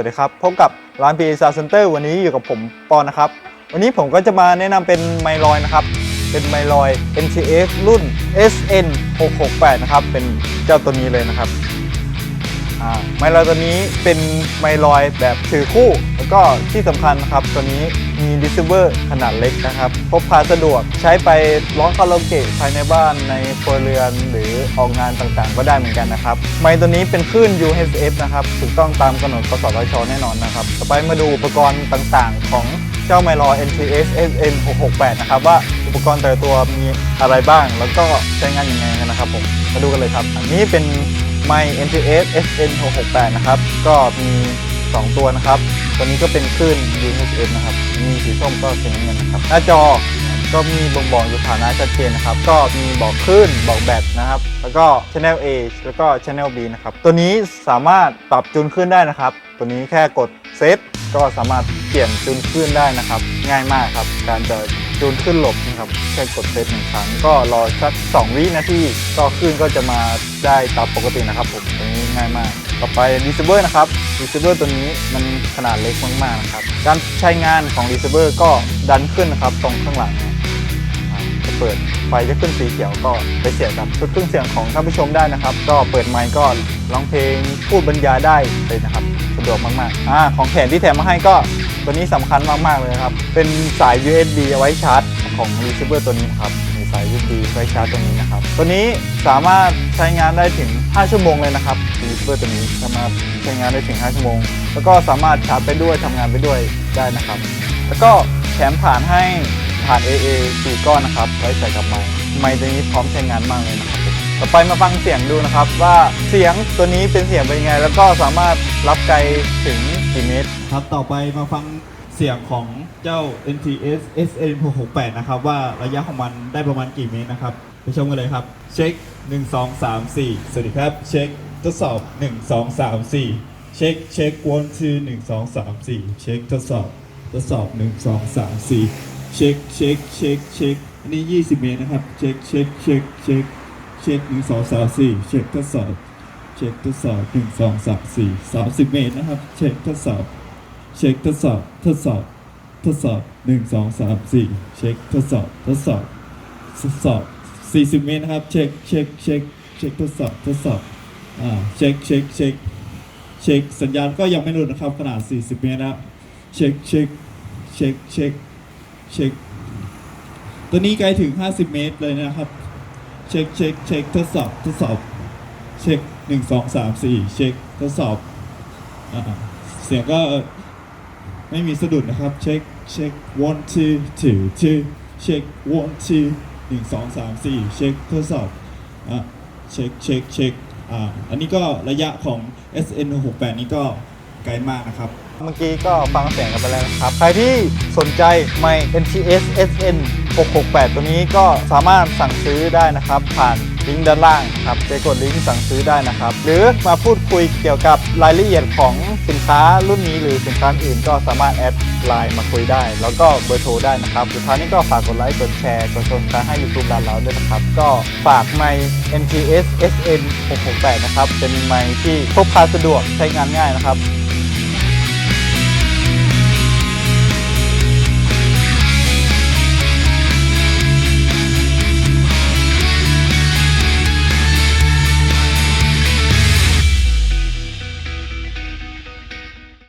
วัสดีครับ พบกับร้านพีซาเซ็นเตอร์วันนี้อยู่กับผมปอนนะครับ วันนี้ผมก็จะมาแนะนำเป็นไมลอยนะครับ เป็นไมลอย NTX รุ่น SN 668 นะครับ เป็นเจ้าตัวนี้เลยนะครับ ไมลอยตัวนี้เป็นไมลอยแบบถือคู่ แล้วก็ที่สำคัญนะครับตัวนี้มีดิสเวอร์ขนาดเล็กนะครับพกพาสะดวกใช้ไปร้องคาราโอเกะภายในบ้านในครัวเรือนหรือออกงานต่างๆ ก็ได้เหมือนกันนะครับ ไมค์ตัวนี้เป็นคลื่น UHF นะครับถูกต้องตามกำหนดกสทชแน่นอนนะครับ ต่อไปมาดูอุปกรณ์ต่างๆ ของเจ้าไมลอย NTS SM 668 นะครับว่าอุปกรณ์แต่ละตัวมีอะไรบ้าง แล้วก็ใช้งานยังไงกันนะครับผมมาดูกันเลยครับ อันนี้เป็น ไม NTS SN 668นะครับ ก็มี 2 ตัวนะครับ ตัวนี้ก็เป็นคลื่น UHF นะครับ มีสีส้มก็สีน้ำเงินนะครับ หน้าจอก็มีบ่งบอกสถานะชัดเจนนะครับ ก็มีบอกคลื่นบอกแบตนะครับ แล้วก็ Channel A แล้วก็ Channel B นะครับ ตัวนี้สามารถปรับจูนขึ้นได้นะครับ ตัวนี้แค่กดเซตก็สามารถเปลี่ยนจูนขึ้นได้นะครับ ง่ายมากครับ การจะ จูนขึ้นหลบนะครับแค่กดเซตหนึ่งครั้งก็รอสัก 2 วินาทีก็ขึ้นก็จะมาได้ตามปกตินะครับผมตรงนี้ง่ายมาก ต่อไป receiver นะครับ receiver ตัวนี้มันขนาดเล็กมากๆนะครับ การใช้งานของ receiver ก็ดันขึ้นนะครับตรงข้างหลังจะเปิดไฟจะขึ้นสีเขียวก็ไปเสียบกับชุดเครื่องเสียงของท่านผู้ชมได้นะครับ ก็เปิดไมค์ก็ร้องเพลงพูดบรรยายได้เลยนะครับสะดวกมากๆอ่าของแถมที่แถมมาให้ก็ ตัวนี้สำคัญมาก ๆ เลยครับ เป็นสาย USB เอาไว้ชาร์จของ receiver ตัวนี้ครับ มีสาย USB ไว้ชาร์จตัวนี้นะครับ ตัวนี้สามารถใช้งานได้ถึง 5 ชั่วโมงเลยนะครับ receiver ตัวนี้สามารถใช้งานได้ถึง 5 ชั่วโมง แล้วก็สามารถชาร์จไปด้วยทำงานไปด้วยได้นะครับ แล้วก็แถมฐานให้ฐาน AA 4ก้อนนะครับ ไว้ใส่กับไมค์ไมค์ตัวนี้พร้อมใช้งานมากเลยนะครับต่อไปมาฟังเสียงดูนะครับว่าเสียงตัวนี้เป็นเสียงเป็นยังไง แล้วก็สามารถรับไกลถึง เมตร ครับต่อไปมาฟังเสียงของเจ้า NTS SN 668นะครับ ว่าระยะของมันได้ประมาณกี่เมตรนะครับ ไปชมกันเลยครับ เช็ค 1 2 3 4 สวัสดีครับ เช็คทดสอบ 1 2 3 4 เช็คเช็ค one two 1 2 3 4 เช็คทดสอบทดสอบ 1 2 3 4 เช็คเช็คเช็คเช็คอันนี้ 20 เมตรนะครับ เช็คเช็คเช็คเช็คเช็ค1 2 3 4 เช็คทดสอบ เช็คทดสอบ1 2 3 4 30เมตรนะครับ เช็คทดสอบ เช็คทดสอบทดสอบ ทดสอบหนึ่งสองสามสี่เช็คทดสอบทดสอบทดสอบสี่สิบเมตรนะครับ เช็คเช็คเช็คเช็คทดสอบทดสอบอ่าเช็คเช็คเช็คเช็คสัญญาณก็ยังไม่หลุดนะครับขนาด 40 เมตรนะครับเช็คเช็คเช็คเช็คเช็คตัวนี้ไกลถึง 50 เมตรเลยนะครับ เช็คเช็คเช็คทดสอบทดสอบเช็ค หนึ่งสองสามสี่เช็คทดสอบอาเสียงก็ไม่มีสะดุดนะครับเช็คเช็ค one two two two เช็ค one two หนึ่งสองสามสี่เช็คทดสอบอะเช็คเช็คเช็คอ่าอันนี้ก็ระยะของ SN 68นี้ก็ไกลมากนะครับ เมื่อกี้ก็ฟังเสียงกันไปแล้วนะครับ ใครที่สนใจไมค์ NTS SN 668 ตัวนี้ก็สามารถสั่งซื้อได้นะครับ ผ่านลิงก์ด้านล่างครับไปกดลิงก์สั่งซื้อได้นะครับ หรือมาพูดคุยเกี่ยวกับรายละเอียดของสินค้ารุ่นนี้หรือสินค้าอื่นก็สามารถแอดไลน์มาคุยได้ แล้วก็เบอร์โทรได้นะครับสุดท้ายนี้ก็ฝากกดไลค์กดแชร์กดติดตามให้ YouTube ร้านเราด้วยนะครับ ก็ฝากไมค์ NTS SN 668 นะครับเป็นไมค์ที่พกพาสะดวกใช้งานง่ายนะครับ